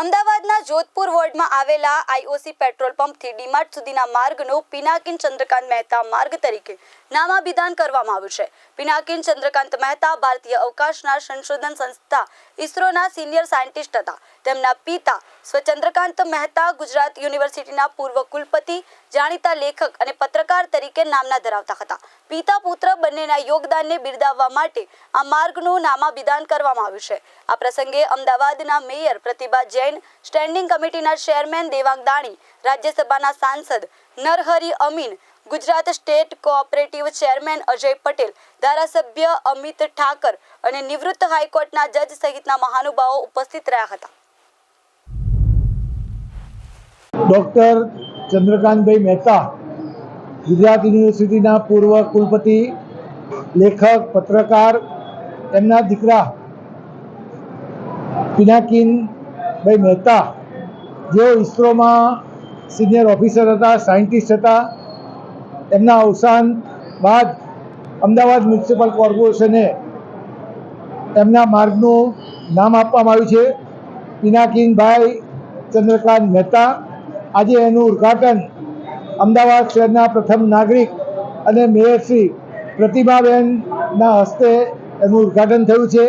અમદાવાદના જોધપુર વોર્ડમાં આવેલા આઈઓસી પેટ્રોલ પંપથી ડીમાર્ટ સુધીના માર્ગનું પિનાકિન ચંદ્રકાંત મહેતા માર્ગ તરીકે નામાભિધાન કરવામાં આવ્યું છે. પિનાકિન ચંદ્રકાંત મહેતા ભારતીય અવકાશના સંશોધન સંસ્થા ઇસરોના સિનિયર સાયન્ટિસ્ટ હતા. તેમના પિતા સ્વચંદ્રકાંત મહેતા ગુજરાત યુનિવર્સિટીના પૂર્વ કુલપતિ, જાણીતા લેખક અને પત્રકાર તરીકે નામના ધરાવતા હતા. પિતા પુત્ર બંનેના યોગદાનને બિરદાવવા માટે આ માર્ગનું નામાભિધાન કરવામાં આવ્યું છે. આ પ્રસંગે અમદાવાદના મેયર પ્રતિભા જૈન સ્ટેન્ડિંગ કમિટીના ચેરમેન દેવાંગ દાણી, રાજ્યસભાના સાંસદ Narhari Amin, Gujarat state cooperative chairman Ajay Patel, ધારાસભ્ય અમિત ઠાકર અને નિવૃત્ત હાઈકોર્ટના જજ સહિતના મહાનુભાવો ઉપસ્થિત રહ્યા હતા. ડોક્ટર ચંદ્રકાંતભાઈ મહેતા, ગુજરાત યુનિવર્સિટીના પૂર્વ કુલપતિ, લેખક, પત્રકાર એમના દીકરા પિનાકીનભાઈ મહેતા, જેઓ ઇસરોમાં સિનિયર ઓફિસર હતા સાયન્ટિસ્ટ હતા, એમના અવસાન બાદ અમદાવાદ મ્યુનિસિપલ કોર્પોરેશને એમના માર્ગનું નામ આપવામાં આવ્યું છે. પિનાકીનભાઈ ચંદ્રકાંત મહેતા, આજે એનું ઉદ્ઘાટન અમદાવાદ શહેરના પ્રથમ નાગરિક અને મેયરશ્રી પ્રતિભાબેનના હસ્તે એનું ઉદ્ઘાટન થયું છે.